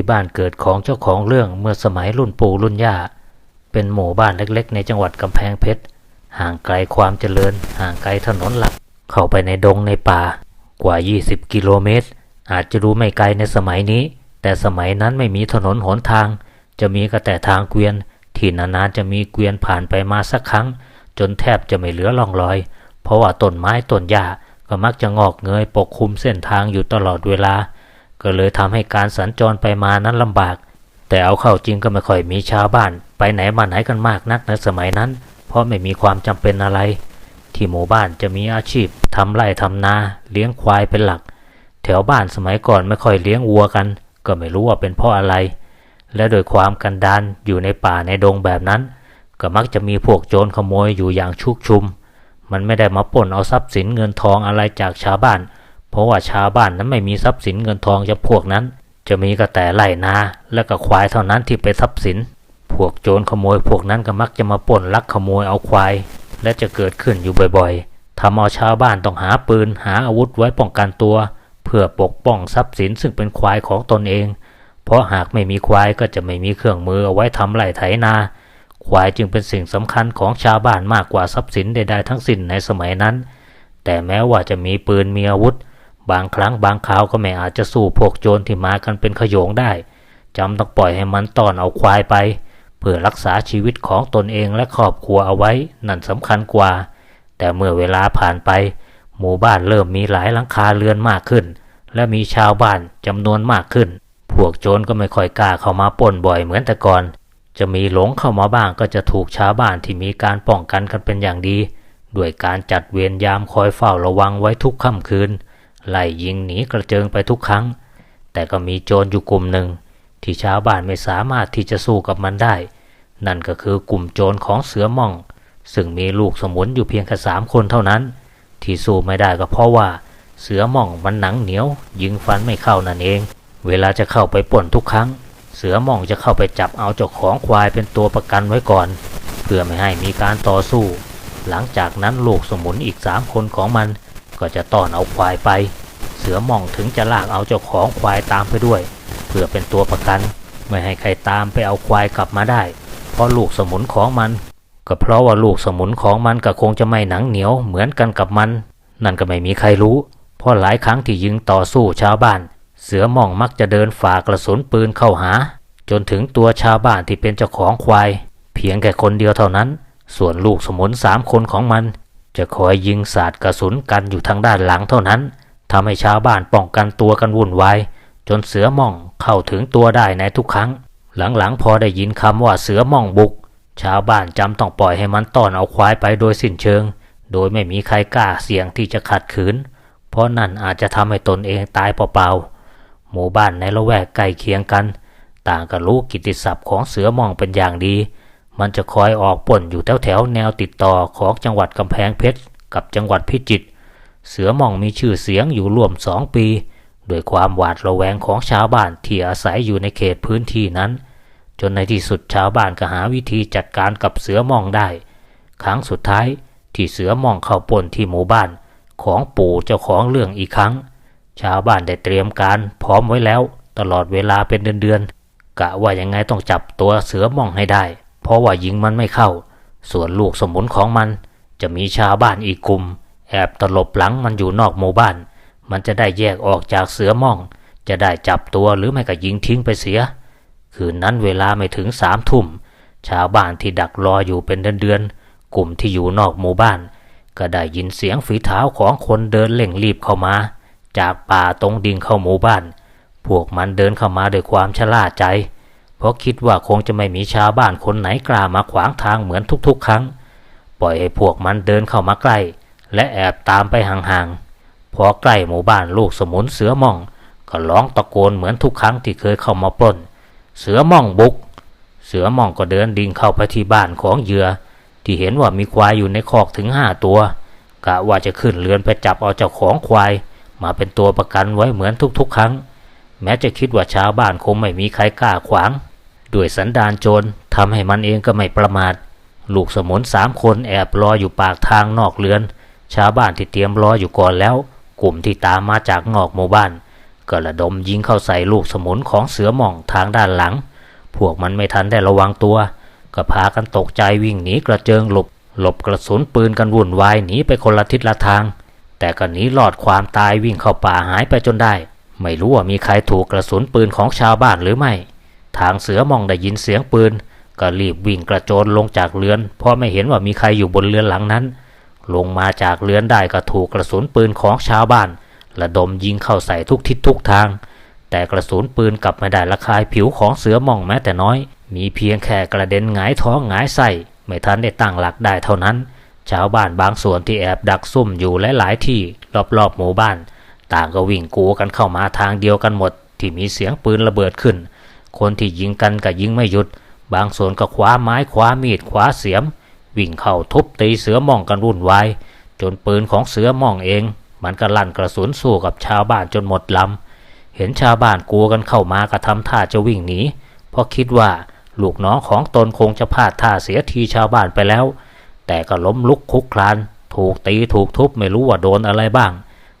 ที่บ้านเกิดของเจ้าของเรื่องเมื่อสมัยรุ่นปู่รุ่นย่า เป็นหมู่บ้านเล็กๆ ในจังหวัดกำแพงเพชร ห่างไกลความเจริญ ห่างไกลถนนหลัก เข้าไปในดงในป่ากว่า 20 กิโลเมตร อาจจะดูไม่ไกลในสมัยนี้ แต่สมัยนั้นไม่มีถนนหนทาง จะมีก็แต่ทางเกวียน ที่นานๆจะมีเกวียนผ่านไปมาสักครั้ง จนแทบจะไม่เหลือร่องรอย เพราะว่าต้นไม้ต้นหญ้าก็มักจะงอกเงยปกคลุมเส้นทางอยู่ตลอดเวลา ก็เลยทำให้การสัญจรไปมานั้นลำบาก แต่เอาเข้าจริงก็ไม่ค่อยมีชาวบ้าน ไปไหนมาไหนกันมากนักในสมัยนั้น เพราะไม่มีความจำเป็นอะไร ที่หมู่บ้านจะมีอาชีพทำไร่ทำนา เลี้ยงควายเป็นหลัก แถวบ้านสมัยก่อนไม่ค่อยเลี้ยงวัวกัน ก็ไม่รู้ว่าเป็นเพราะอะไร และโดยความกันดานอยู่ในป่าในดงแบบนั้น ก็มักจะมีพวกโจรขโมยอยู่อย่างชุกชุม มันไม่ได้มาปล้นเอาทรัพย์สินเงินทองอะไรจากชาวบ้าน เพราะว่าชาวบ้านนั้นไม่มีทรัพย์สินเงินทองจะพวกนั้น จะมีก็แต่ไร่นาและก็ควายเท่านั้นที่เป็นทรัพย์สิน พวกโจรขโมยพวกนั้นก็มักจะมาปล้นลักขโมยเอาควาย และจะเกิดขึ้นอยู่บ่อยๆทำเอาชาวบ้านต้องหาปืนหาอาวุธไว้ป้องกันตัว เพื่อปกป้องทรัพย์สินซึ่งเป็นควายของตนเอง เพราะหากไม่มีควายก็จะไม่มีเครื่องมือเอาไว้ทำไร่ไถนา ควายจึงเป็นสิ่งสำคัญของชาวบ้านมากกว่าทรัพย์สินใดๆทั้งสิ้นในสมัยนั้น แต่แม้ว่าจะมีปืนมีอาวุธ บางครั้งบางคราวก็ไม่อาจจะสู้พวกโจรที่มากันเป็นขโยงได้จำต้องปล่อยให้มันต้อนเอาควายไป เพื่อรักษาชีวิตของตนเองและครอบครัวเอาไว้นั่นสำคัญกว่า แต่เมื่อเวลาผ่านไป หมู่บ้านเริ่มมีหลายหลังคาเรือนมากขึ้น และมีชาวบ้านจำนวนมากขึ้น พวกโจรก็ไม่ค่อยกล้าเข้ามาปล้นบ่อยเหมือนแต่ก่อน จะมีหลงเข้ามาบ้างก็จะถูกชาวบ้านที่มีการป้องกันกันเป็นอย่างดี ด้วยการจัดเวรยามคอยเฝ้าระวังไว้ทุกค่ำคืน ไล่ยิงหนีกระเจิงไปทุกครั้ง แต่ก็มีโจรอยู่กลุ่มหนึ่ง ที่ชาวบ้านไม่สามารถที่จะสู้กับมันได้ นั่นก็คือกลุ่มโจรของเสือม่อง ซึ่งมีลูกสมุนอยู่เพียงแค่สามคนเท่านั้น ที่สู้ไม่ได้ก็เพราะว่า เสือม่องมันหนังเหนียว ยิงฟันไม่เข้านั่นเอง เวลาจะเข้าไปป่นทุกครั้ง เสือม่องจะเข้าไปจับเอาเจ้าของควายเป็นตัวประกันไว้ก่อน เพื่อไม่ให้มีการต่อสู้ หลังจากนั้นลูกสมุนอีกสามคนของมัน ก็จะต้อนเอาควายไป เสือม่องถึงจะลากเอาเจ้าของควายตามไปด้วย เพื่อเป็นตัวประกัน ไม่ให้ใครตามไปเอาควายกลับมาได้ เพราะลูกสมุนของมัน ก็เพราะว่าลูกสมุนของมันก็คงจะไม่หนังเหนียวเหมือนกันกับมัน นั่นก็ไม่มีใครรู้ เพราะหลายครั้งที่ยิงต่อสู้ชาวบ้าน เสือม่องมักจะเดินฝ่ากระสุนปืนเข้าหา จนถึงตัวชาวบ้านที่เป็นเจ้าของควาย เพียงแค่คนเดียวเท่านั้น ส่วนลูกสมุนสามคนของมัน จะคอยยิงสาดกระสุนกันอยู่ทางด้านหลังเท่านั้นทำให้ชาวบ้านป้องกันตัวกันวุ่นวายจนเสือม่องเข้าถึงตัวได้ในทุกครั้ง หลังๆพอได้ยินคำว่าเสือม่องบุก ชาวบ้านจำต้องปล่อยให้มันต้อนเอาควายไปโดยสิ้นเชิง โดยไม่มีใครกล้าเสี่ยงที่จะขัดขืน เพราะนั่นอาจจะทำให้ตนเองตายเปล่าๆหมู่บ้านในละแวกใกล้เคียงกัน ต่างก็รู้กิตติศัพท์ของเสือม่องเป็นอย่างดี มันจะคอยออกป่นอยู่แถวๆแนวติดต่อของจังหวัดกำแพงเพชรกับจังหวัดพิจิตร เสือม่องมีชื่อเสียงอยู่ร่วมสองปีโดยความหวาดระแวงของชาวบ้านที่อาศัยอยู่ในเขตพื้นที่นั้น จนในที่สุดชาวบ้านก็หาวิธีจัดการกับเสือม่องได้ ครั้งสุดท้ายที่เสือม่องเข้าปล้นที่หมู่บ้านของปู่เจ้าของเรื่องอีกครั้ง ชาวบ้านได้เตรียมการพร้อมไว้แล้ว ตลอดเวลาเป็นเดือนๆกะว่ายังไงต้องจับตัวเสือม่องให้ได้ เพราะว่ายิงมันไม่เข้า ส่วนลูกสมุนของมัน จะมีชาวบ้านอีกกลุ่ม แอบตลบหลังมันอยู่นอกหมู่บ้าน มันจะได้แยกออกจากเสือม่อง จะได้จับตัวหรือไม่ก็ยิงทิ้งไปเสีย คืนนั้นเวลาไม่ถึงสามทุ่ม ชาวบ้านที่ดักรออยู่เป็นเดือนๆ กลุ่มที่อยู่นอกหมู่บ้าน ก็ได้ยินเสียงฝีเท้าของคนเดินเร่งรีบเข้ามา จากป่าตรงดิ่งเข้าหมู่บ้าน พวกมันเดินเข้ามาด้วยความชะล่าใจ เพราะคิดว่าคงจะไม่มีชาวบ้านคนไหนกล้ามาขวางทางเหมือนทุกๆ ครั้ง ปล่อยให้พวกมันเดินเข้ามาใกล้ และแอบตามไปห่างๆ พอใกล้หมู่บ้านลูกสมุนเสือม่อง ก็ร้องตะโกนเหมือนทุกครั้งที่เคยเข้ามาปล้น เสือม่องบุก เสือม่องก็เดินดิ่งเข้าไปที่บ้านของเหยื่อที่เห็นว่ามีควายอยู่ในคอกถึงห้าตัวกะว่าจะขึ้นเรือนไปจับเอาเจ้าของควาย มาเป็นตัวประกันไว้เหมือนทุกๆ ครั้ง แม้จะคิดว่าชาวบ้านคงไม่มีใครกล้าขวาง ด้วยสันดานโจรทำให้มันเองก็ไม่ประมาท ลูกสมุนสามคนแอบรออยู่ปากทางนอกเรือน ชาวบ้านที่เตรียมรออยู่ก่อนแล้ว กลุ่มที่ตามมาจากนอกหมู่บ้านก็ระดมยิงเข้าใส่ลูกสมุนของเสือหม่องทางด้านหลัง พวกมันไม่ทันได้ระวังตัว ก็พากันตกใจวิ่งหนีกระเจิงหลบ หลบกระสุนปืนกันวุ่นวายหนีไปคนละทิศละทาง แต่ก็หนีรอดความตายวิ่งเข้าป่าหายไปจนได้ ไม่รู้ว่ามีใครถูกกระสุนปืนของชาวบ้านหรือไม่ ทางเสือมองได้ยินเสียงปืน ก็รีบวิ่งกระโจนลงจากเรือนเพราะไม่เห็นว่ามีใครอยู่บนเรือนหลังนั้น ลงมาจากเรือนได้ก็ถูกกระสุนปืนของชาวบ้าน ระดมยิงเข้าใส่ทุกทิศทุกทาง แต่กระสุนปืนกลับไม่ได้ระคายผิวของเสือมองแม้แต่น้อย มีเพียงแค่กระเด็นหงายท้องหงายไส้ไม่ทันได้ตั้งหลักได้เท่านั้น ชาวบ้านบางส่วนที่แอบดักซุ่มอยู่หลายๆที่รอบๆหมู่บ้าน ต่างก็วิ่งกูกันเข้ามาทางเดียวกันหมดที่มีเสียงปืนระเบิดขึ้น คนที่ยิงกันก็ยิงไม่หยุด บางส่วนก็คว้าไม้คว้ามีดคว้าเสียม วิ่งเข้าทุบตีเสือม่องกันวุ่นวายจนปืนของเสือม่องเอง มันก็ลั่นกระสุนสู้กับชาวบ้านจนหมดลำ เห็นชาวบ้านกลัวกันเข้ามาก็ทำท่าจะวิ่งหนีเพราะคิดว่าลูกน้องของตนคงจะพลาดท่าเสียทีชาวบ้านไปแล้ว แต่ก็ล้มลุกคุกคลาน ถูกตีถูกทุบไม่รู้ว่าโดนอะไรบ้าง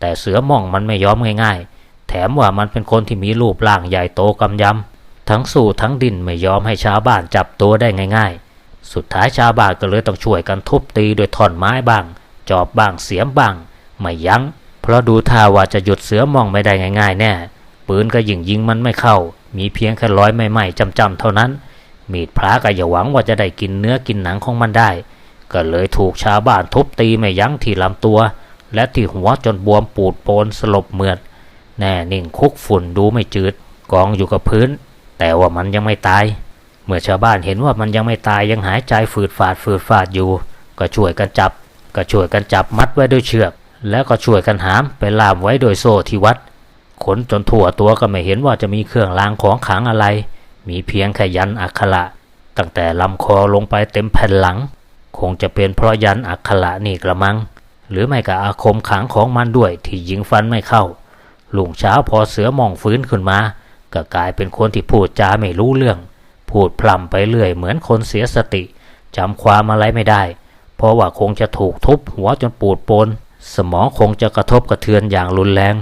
แต่เสือม่องมันไม่ยอมง่ายๆ แถมว่ามันเป็นคนที่มีรูปร่างใหญ่โตกำยำ ทั้งสู้ทั้งดิ้นไม่ยอมให้ชาวบ้านจับตัวได้ง่ายๆ สุดท้ายชาวบ้านก็เลยต้องช่วยกันทุบตีด้วยท่อนไม้บ้าง จอบบ้างเสียมบ้าง ไม่ยัง้ง เพราะดูท่าว่าจะหยุดเสือมองไม่ได้ง่ายๆ แน่ ปืนก็ยิงยิงมันไม่เข้า มีเพียงแค่ร้อยไม่ไหม้จำๆเท่านั้น มีดพระก็อย่าหวังว่าจะได้กินเนื้อกินหนังของมันได้ ก็เลยถูกชาวบ้านทุบตีไม่ยั้งที่ลำตัว และที่หัวจนบวมปูดโปนสลบเหมือดแน่นิ่งคุกฝุ่นดูไม่จืดกองอยู่กับพื้น แต่ว่ามันยังไม่ตาย เมื่อชาวบ้านเห็นว่ามันยังไม่ตายยังหายใจฝืดฝาดฝืดฝาดอยู่ ก็ช่วยกันจับ ก็ช่วยกันจับมัดไว้ด้วยเชือก แล้วก็ช่วยกันหามไปล่ามไว้โดยโซ่ที่วัด ขนจนทั่วตัวก็ไม่เห็นว่าจะมีเครื่องรางของขลังอะไร มีเพียงแค่ยันอักขระตั้งแต่ลำคอลงไปเต็มแผ่นหลัง คงจะเป็นเพราะยันอักขระนี่กระมัง หรือไม่ก็อาคมขังของมันด้วยที่ยิงฟันไม่เข้าลุงเช้าพอเสือมองฟื้นขึ้นมา ก็กลายเป็นคนที่พูดจาไม่รู้เรื่อง พูดพล่ำไปเรื่อยเหมือนคนเสียสติจำความอะไรไม่ได้ เพราะว่าคงจะถูกทุบหัวจนปูดปน สมองคงจะกระทบกระเทือนอย่างรุนแรง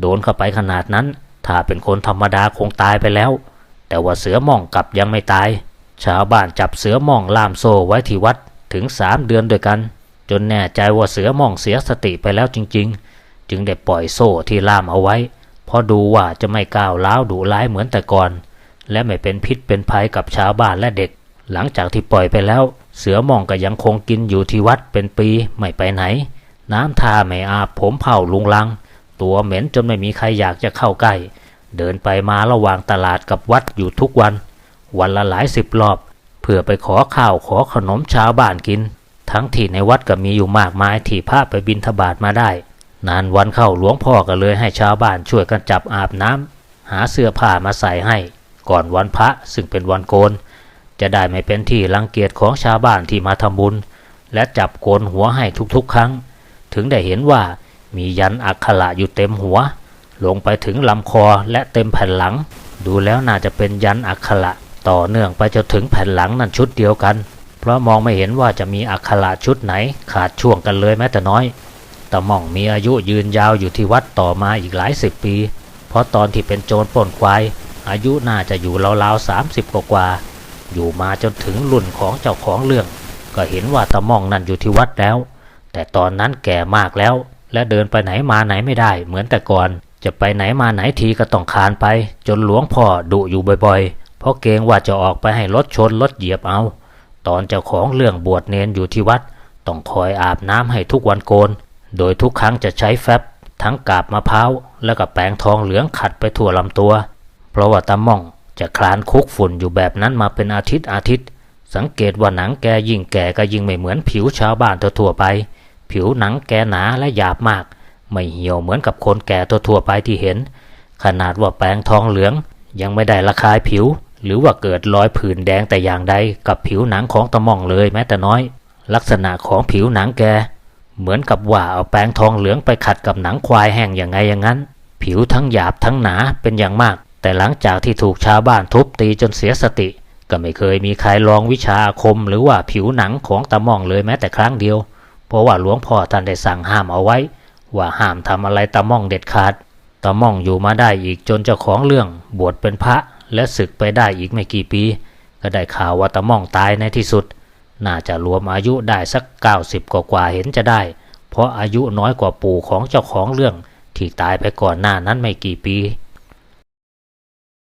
โดนเข้าไปขนาดนั้น ถ้าเป็นคนธรรมดาคงตายไปแล้ว แต่ว่าเสือม่องกลับยังไม่ตาย ชาวบ้านจับเสือม่องล่ามโซ่ไว้ที่วัดถึงสามเดือนด้วยกัน จนแน่ใจว่าเสือม่องเสียสติไปแล้วจริง ๆ จึงได้ปล่อยโซ่ที่ล่ามเอาไว้ ราะดูว่าจะไม่ก้าวร้าวดุร้ายเหมือนแต่ก่อน และไม่เป็นพิษเป็นภัยกับชาวบ้านและเด็ก หลังจากที่ปล่อยไปแล้ว เสือมองก็ยังคงกินอยู่ที่วัดเป็นปีไม่ไปไหน น้ำทาไม่อาบผมเผาลุงลัง ตัวเหม็นจนไม่มีใครอยากจะเข้าใกล้ เดินไปมาระหว่างตลาดกับวัดอยู่ทุกวัน วันละหลายสิบรอบ เพื่อไปขอข้าวขอขนมชาวบ้านกิน ทั้งที่ในวัดก็มีอยู่มากมายที่พระไปบินทบาทมาได้ นานวันเข้าหลวงพ่อก็เลยให้ชาวบ้านช่วยกันจับอาบน้ำหาเสื้อผ้ามาใส่ให้ ก่อนวันพระซึ่งเป็นวันโกน จะได้ไม่เป็นที่รังเกียจของชาวบ้านที่มาทำบุญ และจับโกนหัวให้ทุกๆ ครั้ง ถึงได้เห็นว่ามียันอักขระอยู่เต็มหัว ลงไปถึงลำคอและเต็มแผ่นหลัง ดูแล้วน่าจะเป็นยันอักขระต่อเนื่องไปจนถึงแผ่นหลังนั่นชุดเดียวกัน เพราะมองไม่เห็นว่าจะมีอักขระชุดไหนขาดช่วงกันเลยแม้แต่น้อย ตะม่องมีอายุยืนยาวอยู่ที่วัดต่อมาอีกหลายสิบปี เพราะตอนที่เป็นโจรปล้นควาย อายุน่าจะอยู่ราวๆสามสิบกว่า อยู่มาจนถึงรุ่นของเจ้าของเรื่อง ก็เห็นว่าตะม่องนั่นอยู่ที่วัดแล้ว แต่ตอนนั้นแก่มากแล้ว และเดินไปไหนมาไหนไม่ได้ เหมือนแต่ก่อน จะไปไหนมาไหนทีก็ต้องคานไป จนหลวงพ่อดุอยู่บ่อยๆ เพราะเกรงว่าจะออกไปให้รถชนรถเหยียบเอา ตอนเจ้าของเรื่องบวชเนนอยู่ที่วัดต้องคอยอาบน้ำให้ทุกวันโกน โดยทุกครั้งจะใช้แฟบทั้งกาบมะพร้าวแล้วก็แปรงทองเหลืองขัดไปทั่วลำตัว เพราะว่าตาม่องจะคลานคุกฝุ่นอยู่แบบนั้นมาเป็นอาทิตย์อาทิตย์ สังเกตว่าหนังแกยิ่งแก่ก็ยิ่งไม่เหมือนผิวชาวบ้านทั่วไป ผิวหนังแกหนาและหยาบมาก ไม่เหี่ยวเหมือนกับคนแก่ทั่วไปที่เห็น ขนาดว่าแปรงทองเหลืองยังไม่ได้ระคายผิว หรือว่าเกิดรอยผื่นแดงแต่อย่างใดกับผิวหนังของตะม่องเลยแม้แต่น้อย ลักษณะของผิวหนังแก เหมือนกับว่าเอาแป้งทองเหลืองไปขัดกับหนังควายแห้งอย่างไงอย่างนั้น ผิวทั้งหยาบทั้งหนาเป็นอย่างมาก แต่หลังจากที่ถูกชาวบ้านทุบตีจนเสียสติ ก็ไม่เคยมีใครลองวิชาอาคม หรือว่าผิวหนังของตะม่องเลยแม้แต่ครั้งเดียว เพราะว่าหลวงพ่อท่านได้สั่งห้ามเอาไว้ ว่าห้ามทำอะไรตะม่องเด็ดขาดตาม่องอยู่มาได้อีกจนเจ้าของเรื่องบวชเป็นพระและศึกไปได้อีกไม่กี่ปี ก็ได้ข่าวว่าตาม่องตายในที่สุด น่าจะรวมอายุได้สัก 90 กว่ากว่าเห็นจะได้ เพราะอายุน้อยกว่าปู่ของเจ้าของเรื่องที่ตายไปก่อนหน้านั้นไม่กี่ปี